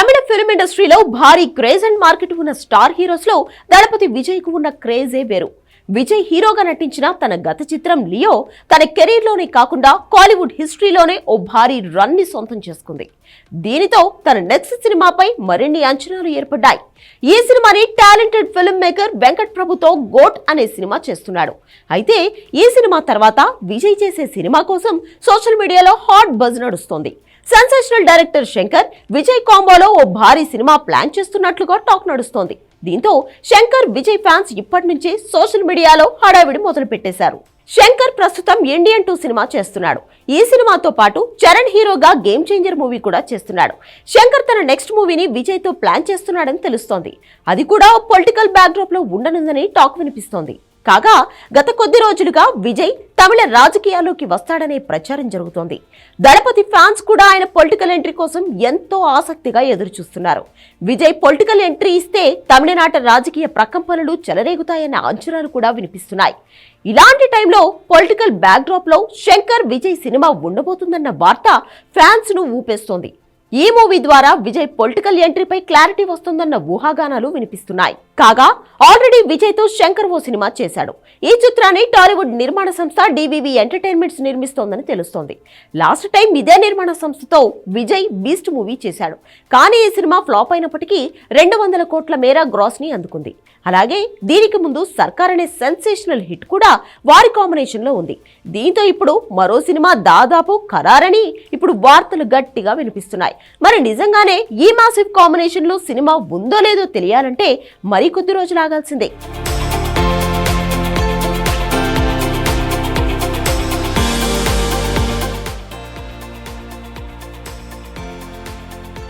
తమిళ film ఇండస్ట్రీలో భారీ craze and market ఉన్న స్టార్ హీరోస్లో దళపతి విజయ్కు ఉన్న క్రేజే వేరు? విజయ్ హీరోగా నటించిన తన గత చిత్రం లియో తన కెరీర్లోనే కాకుండా కాలీవుడ్ హిస్టరీలోనే ఓ భారీ రన్ని సొంతం చేసుకుంది. దీనితో తన నెక్స్ట్ సినిమాపై మరిన్ని అంచనాలు ఏర్పడ్డాయి. ఈ సినిమాని టాలెంటెడ్ ఫిల్మ్ మేకర్ వెంకట్ ప్రభుతో గోట్ అనే సినిమా చేస్తున్నాడు. అయితే ఈ సినిమా తర్వాత విజయ్ చేసే సినిమా కోసం సోషల్ మీడియాలో హాట్ బజ్ నడుస్తోంది. సెన్సేషనల్ డైరెక్టర్ శంకర్ విజయ్ కాంబోలో ఓ భారీ సినిమా ప్లాన్ చేస్తున్నట్లుగా టాక్ నడుస్తోంది. దీంతో శంకర్ విజయ్ ఫ్యాన్స్ ఇప్పటి నుంచే సోషల్ మీడియాలో హడావిడి మొదలు పెట్టేశారు శంకర్ ప్రస్తుతం ఇండియన్ టూ సినిమా చేస్తున్నాడు. ఈ సినిమాతో పాటు చరణ్ హీరోగా గేమ్ చేంజర్ మూవీ కూడా చేస్తున్నాడు. శంకర్ తన నెక్స్ట్ మూవీని విజయ్తో ప్లాన్ చేస్తున్నాడని తెలుస్తోంది. అది కూడా పొలిటికల్ బ్యాక్డ్రాప్లో ఉండనుందని టాక్ వినిపిస్తోంది. కాగా గత కొద్ది రోజులుగా విజయ్ తమిళ రాజకీయాల్లోకి వస్తాడనే ప్రచారం జరుగుతోంది. దళపతి ఫ్యాన్స్ కూడా ఆయన పొలిటికల్ ఎంట్రీ కోసం ఎంతో ఆసక్తిగా ఎదురుచూస్తున్నారు. విజయ్ పొలిటికల్ ఎంట్రీ ఇస్తే తమిళనాట రాజకీయ ప్రకంపనలు చెలరేగుతాయన్న అంచనాలు కూడా వినిపిస్తున్నాయి. ఇలాంటి టైంలో పొలిటికల్ బ్యాక్డ్రాప్లో శంకర్ విజయ్ సినిమా ఉండబోతుందన్న వార్త ఫ్యాన్స్ను ఊపేస్తోంది. ఈ మూవీ ద్వారా విజయ్ పొలిటికల్ ఎంట్రీపై క్లారిటీ వస్తుందన్న ఊహాగానాలు వినిపిస్తున్నాయి. కాగా ఆల్రెడీ విజయ్తో శంకర్ ఓ సినిమా చేశాడు. ఈ చిత్రాన్ని టాలీవుడ్ నిర్మాణ సంస్థ డివివి ఎంటర్టైన్మెంట్స్ నిర్మిస్తోందని తెలుస్తోంది. లాస్ట్ టైం ఇదే నిర్మాణ సంస్థతో విజయ్ బీస్ట్ మూవీ చేశాడు. కానీ ఈ సినిమా ఫ్లాప్ అయినప్పటికీ రెండు వందల కోట్ల మేర గ్రాస్ని అందుకుంది. అలాగే దీనికి ముందు సర్కార్ అనే సెన్సేషనల్ హిట్ కూడా వారి కాంబినేషన్లో ఉంది. దీంతో ఇప్పుడు మరో సినిమా దాదాపు ఖరారని ఇప్పుడు వార్తలు గట్టిగా వినిపిస్తున్నాయి. మరి నిజంగానే ఈ మాసివ్ కాంబినేషన్లో సినిమా ఉందో లేదో తెలియాలంటే మరికొద్ది రోజులు ఆగాల్సిందే.